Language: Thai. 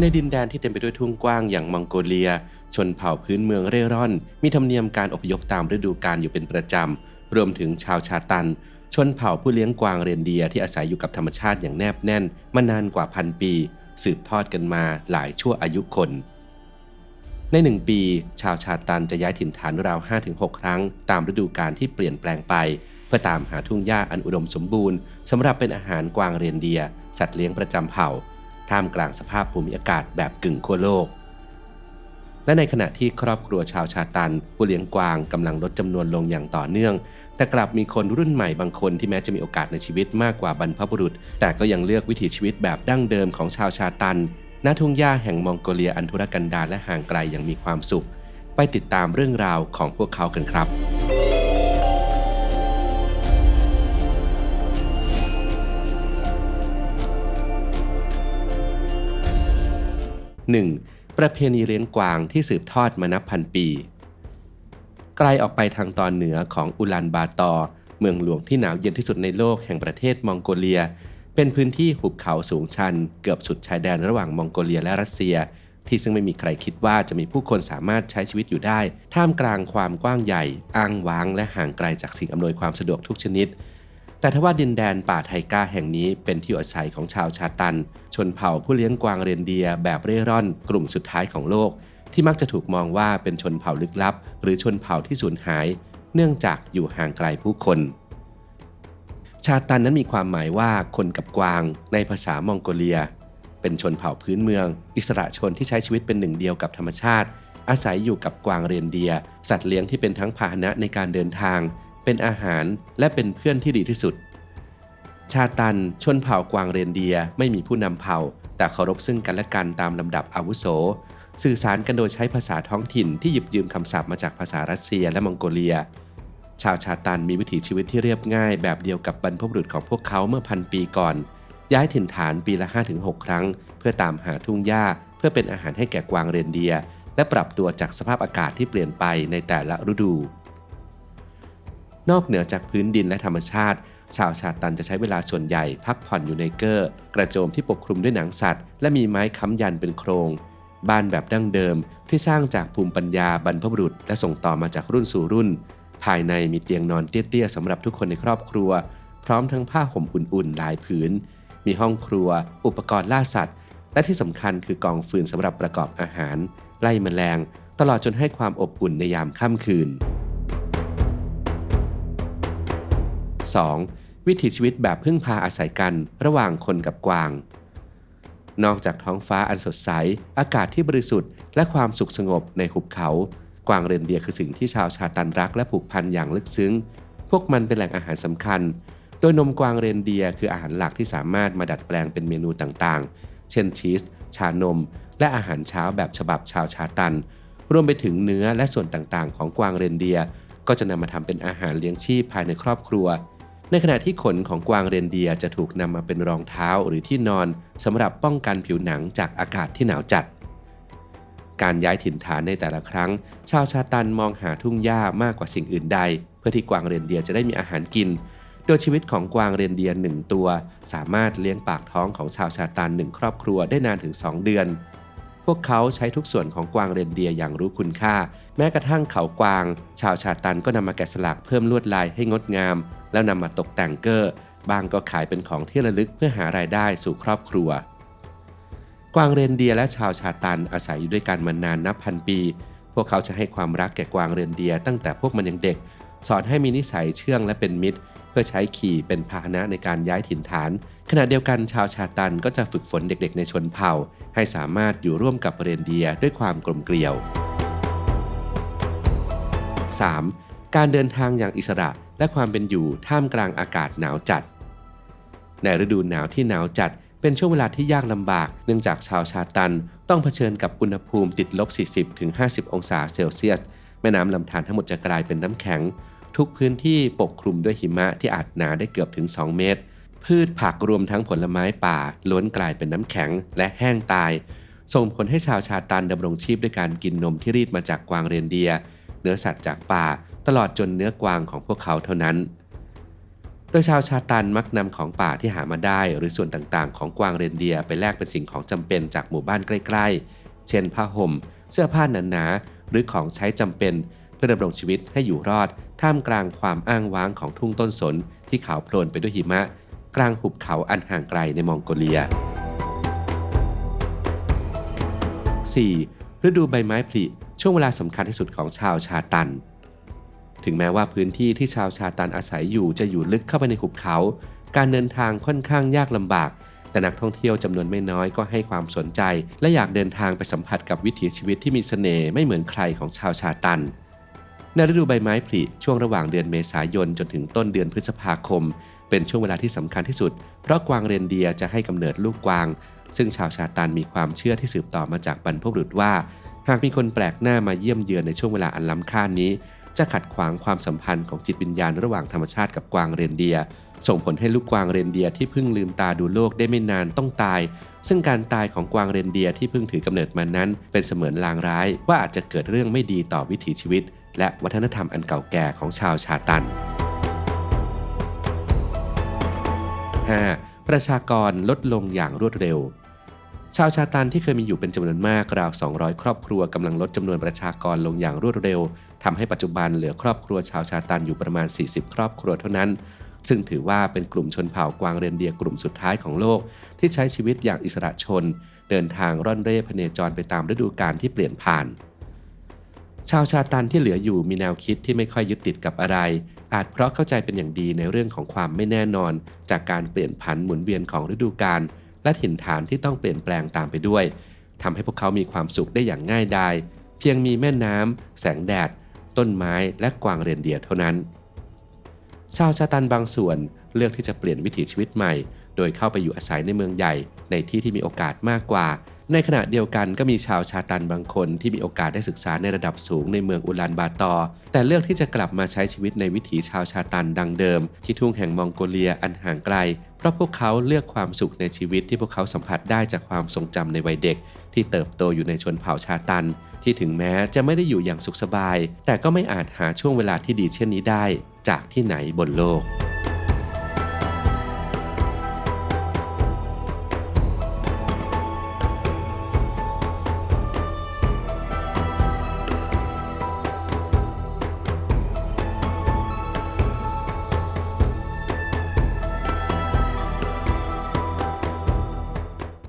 ในดินแดนที่เต็มไปด้วยทุ่งกว้างอย่างมองโกเลีย ชนเผ่าพื้นเมืองเร่ร่อน มีธรรมเนียมการอพยพตามฤดูกาลอยู่เป็นประจำ รวมถึงชาวชาตัน ชนเผ่าผู้เลี้ยงกวางเรนเดียที่อาศัยอยู่กับธรรมชาติอย่างแนบแน่น มานานกว่าพันปี สืบทอดกันมาหลายชั่วอายุคน ในหนึ่งปี ชาวชาตันจะย้ายถิ่นฐานราว 5-6 ครั้ง ตามฤดูกาลที่เปลี่ยนแปลงไป เพื่อตามหาทุ่งหญ้าอันอุดมสมบูรณ์สำหรับเป็นอาหารกวางเรนเดีย สัตว์เลี้ยงประจำเผ่า ท่ามกลางสภาพภูมิอากาศแบบกึ่งขั้วโลก และในขณะที่ครอบครัวชาวชาตัน ผู้เลี้ยงกวางกำลังลดจำนวนลงอย่างต่อเนื่อง แต่กลับมีคนรุ่นใหม่บางคนที่แม้จะมีโอกาสในชีวิตมากกว่าบรรพบุรุษ แต่ก็ยังเลือกวิถีชีวิตแบบดั้งเดิมของชาวชาตันณทุ่งหญ้าแห่งมองโกเลียอันธุรกันดารและห่างไกลอย่างมีความสุข ไปติดตามเรื่องราวของพวกเขากันครับ 1. ประเพณีเลี้ยงกวางที่สืบทอดมานับพันปี ไกลออกไปทางตอนเหนือของอุลันบาตอร์เมืองหลวงที่หนาวเย็นที่สุดในโลกแห่งประเทศมองโกเลีย เป็นพื้นที่หุบเขาสูงชัน เกือบสุดชายแดนระหว่างมองโกเลียและรัสเซีย ที่ซึ่งไม่มีใครคิดว่าจะมีผู้คนสามารถใช้ชีวิตอยู่ได้ ท่ามกลางความกว้างใหญ่ อ้างว้าง และห่างไกลจากสิ่งอำนวยความสะดวกทุกชนิด แต่ทว่าดินแดนป่าไทกาแห่งนี้เป็นที่อยู่อาศัยของชาวชาตัน ชนเผ่าผู้เลี้ยงกวางเรนเดียแบบเร่ร่อน กลุ่มสุดท้ายของโลก ที่มักจะถูกมองว่าเป็นชนเผ่าลึกลับ หรือชนเผ่าที่สูญหาย เนื่องจากอยู่ห่างไกลผู้คน ชาตันนั้นมีความหมายว่าคนกับกวาง ในภาษามองโกเลีย เป็นชนเผ่าพื้นเมือง อิสระชนที่ใช้ชีวิตเป็นหนึ่งเดียวกับธรรมชาติ อาศัยอยู่กับกวางเรนเดีย สัตว์เลี้ยงที่เป็นทั้งพาหนะในการเดินทาง เป็นอาหารและเป็นเพื่อนที่ดีที่สุด ชาตันชนเผ่ากวางเรนเดียไม่มีผู้นำเผ่า แต่เคารพซึ่งกันและกันตามลำดับอาวุโส สื่อสารกันโดยใช้ภาษาท้องถิ่นที่หยิบยืมคำศัพท์มาจากภาษารัสเซียและมองโกเลีย ชาวชาตันมีวิถีชีวิตที่เรียบง่าย แบบเดียวกับบรรพบุรุษของพวกเขาเมื่อพันปีก่อน ย้ายถิ่นฐานปีละ 5-6 ครั้ง เพื่อตามหาทุ่งหญ้า เพื่อเป็นอาหารให้แก่กวางเรนเดีย และปรับตัวจากสภาพอากาศที่เปลี่ยนไปในแต่ละฤดู นอกเหนือจากพื้นดินและธรรมชาติ ชาวชาตันจะใช้เวลาส่วนใหญ่พักผ่อนอยู่ในเกอร์ กระโจมที่ปกคลุมด้วยหนังสัตว์ และมีไม้ค้ำยันเป็นโครง บ้านแบบดั้งเดิมที่สร้างจากภูมิปัญญาบรรพบุรุษ และส่งต่อมาจากรุ่นสู่รุ่น ภายในมีเตียงนอนเตี้ยๆสำหรับทุกคนในครอบครัว พร้อมทั้งผ้าห่มอุ่นๆหลายผืน มีห้องครัว อุปกรณ์ล่าสัตว์ และที่สำคัญคือกองฟืนสำหรับประกอบอาหาร ไล่แมลง ตลอดจนให้ความอบอุ่นในยามค่ำคืน 2. วิถีชีวิตแบบพึ่งพาอาศัยกันระหว่างคนกับกวาง นอกจากท้องฟ้าอันสดใส อากาศที่บริสุทธิ์ และความสุขสงบในหุบเขา กวางเรนเดียคือสิ่งที่ชาวชาตันรักและผูกพันอย่างลึกซึ้ง พวกมันเป็นแหล่งอาหารสำคัญ โดยนมกวางเรนเดียคืออาหารหลักที่สามารถมาดัดแปลงเป็นเมนูต่างๆ เช่นชีส ชานม และอาหารเช้าแบบฉบับชาวชาตัน รวมไปถึงเนื้อและส่วนต่างๆ ของกวางเรนเดียก็จะนำมาทำเป็นอาหารเลี้ยงชีพภายในครอบครัว ในขณะที่ขนของกวางเรนเดียจะถูกนำมาเป็นรองเท้าหรือที่นอนสำหรับป้องกันผิวหนังจากอากาศที่หนาวจัด การย้ายถิ่นฐานในแต่ละครั้ง ชาวชาตันมองหาทุ่งหญ้ามากกว่าสิ่งอื่นใด เพื่อที่กวางเรนเดียจะได้มีอาหารกิน โดยชีวิตของกวางเรนเดียหนึ่งตัว สามารถเลี้ยงปากท้องของชาวชาตันหนึ่งครอบครัวได้นานถึง 2 เดือน พวกเขาใช้ทุกส่วนของกวางเรนเดียร์อย่างรู้คุณค่า แม้กระทั่งเขากวาง ชาวชาตันก็นำมาแกะสลักเพิ่มลวดลายให้งดงาม แล้วนำมาตกแต่งเกอร์บางก็ขายเป็นของที่ระลึกเพื่อหารายได้สู่ครอบครัว กวางเรนเดียร์และชาวชาตันอาศัยอยู่ด้วยกันมานานนับพันปี พวกเขาจะให้ความรักแก่กวางเรนเดียร์ตั้งแต่พวกมันยังเด็ก สอนให้มีนิสัยเชื่องและเป็นมิตร เพื่อใช้ขี่เป็นพาหนะในการย้ายถิ่นฐาน ขณะเดียวกันชาวชาตันก็จะฝึกฝนเด็กๆ ในชนเผ่า ให้สามารถอยู่ร่วมกับเรนเดียด้วยความกลมเกลียว 3. การเดินทางอย่างอิสระและความเป็นอยู่ท่ามกลางอากาศหนาวจัด ในฤดูหนาวที่หนาวจัดเป็นช่วงเวลาที่ยากลำบาก เนื่องจากชาวชาตันต้องเผชิญกับอุณหภูมิติดลบ 40-50 องศาเซลเซียส แม่น้ำลำธารทั้งหมดจะกลายเป็นน้ำแข็ง ทุกพื้นที่ปกคลุมด้วยหิมะที่อาจหนาได้เกือบถึง 2 เมตร พืชผักรวมทั้งผลไม้ป่า ล้วนกลายเป็นน้ำแข็งและแห้งตาย ส่งผลให้ชาวชาตันดำรงชีพด้วยการกินนมที่รีดมาจากกวางเรนเดีย เนื้อสัตว์จากป่า ตลอดจนเนื้อกวางของพวกเขาเท่านั้น โดยชาวชาตันมักนำของป่าที่หามาได้ หรือส่วนต่างๆ ของกวางเรนเดียไปแลกเป็นสิ่งของจำเป็นจากหมู่บ้านใกล้ ๆ เช่นผ้าห่ม เสื้อผ้าหนาๆหรือของใช้จำเป็น เพื่อดำรงชีวิตให้อยู่รอด ท่ามกลางความอ้างว้างของทุ่งต้นสน ที่ขาวโพลนไปด้วยหิมะ กลางหุบเขาอันห่างไกลในมองโกเลีย 4. ฤดูใบไม้ผลิช่วงเวลาสำคัญที่สุดของชาวชาตัน ถึงแม้ว่าพื้นที่ที่ชาวชาตันอาศัยอยู่จะอยู่ลึกเข้าไปในหุบเขา การเดินทางค่อนข้างยากลำบาก แต่นักท่องเที่ยวจำนวนไม่น้อยก็ให้ความสนใจ และอยากเดินทางไปสัมผัสกับวิถีชีวิตที่มีเสน่ห์ไม่เหมือนใครของชาวชาตัน ในฤดูใบไม้ผลิช่วงระหว่างเดือนเมษายนจนถึงต้นเดือนพฤษภาคม เป็นช่วงเวลาที่สำคัญที่สุด เพราะกวางเรนเดียจะให้กำเนิดลูกกวาง ซึ่งชาวชาตันมีความเชื่อที่สืบต่อมาจากบรรพบุรุษว่า หากมีคนแปลกหน้ามาเยี่ยมเยือนในช่วงเวลาอันล้ำค่านี้ จะขัดขวางความสัมพันธ์ของจิตวิญญาณระหว่างธรรมชาติกับกวางเรนเดีย ส่งผลให้ลูกกวางเรนเดียที่เพิ่งลืมตาดูโลกได้ไม่นานต้องตายซึ่งการตายของกวางเรนเดียที่เพิ่งถือกำเนิดมานั้น เป็นเสมือนลางร้ายว่าอาจจะเกิดเรื่องไม่ดีต่อวิถีชีวิต และวัฒนธรรมอันเก่าแก่ของชาวชาตัน 5. ประชากรลดลงอย่างรวดเร็ว ชาวชาตันที่เคยมีอยู่เป็นจำนวนมากราว 200 ครอบครัวกำลังลดจำนวนประชากรลงอย่างรวดเร็วทำให้ปัจจุบันเหลือครอบครัวชาวชาตันอยู่ประมาณ 40 ครอบครัวเท่านั้น ซึ่งถือว่าเป็นกลุ่มชนเผ่ากวางเรนเดียร์กลุ่มสุดท้ายของโลก ที่ใช้ชีวิตอย่างอิสระชน เดินทางร่อนเร่พเนจรไปตามฤดูกาลที่เปลี่ยนผ่าน ชาวชาตันที่เหลืออยู่มีแนวคิดที่ไม่ค่อยยึดติดกับอะไร อาจเพราะเข้าใจเป็นอย่างดีในเรื่องของความไม่แน่นอน จากการเปลี่ยนผันหมุนเวียนของฤดูกาลและถิ่นฐานที่ต้องเปลี่ยนแปลงตามไปด้วยทำให้พวกเขามีความสุขได้อย่างง่ายดายเพียงมีแม่น้ำแสงแดด ต้นไม้และกวางเรนเดียร์เท่านั้น ชาวชาตันบางส่วนเลือกที่จะเปลี่ยนวิถีชีวิตใหม่ โดยเข้าไปอยู่อาศัยในเมืองใหญ่ในที่ที่มีโอกาสมากกว่า ในขณะเดียวกันก็มีชาวชาตันบางคนที่มีโอกาสได้ศึกษาในระดับสูงในเมืองอุลานบาตอ แต่เลือกที่จะกลับมาใช้ชีวิตในวิถีชาวชาตันดังเดิม ที่ทุ่งแห่งมองโกเลียอันห่างไกล เพราะพวกเขาเลือกความสุขในชีวิตที่พวกเขาสัมผัสได้จากความทรงจำในวัยเด็ก ที่เติบโตอยู่ในชนเผ่าชาตัน ที่ถึงแม้จะไม่ได้อยู่อย่างสุขสบาย แต่ก็ไม่อาจหาช่วงเวลาที่ดีเช่นนี้ได้ จากที่ไหนบนโลก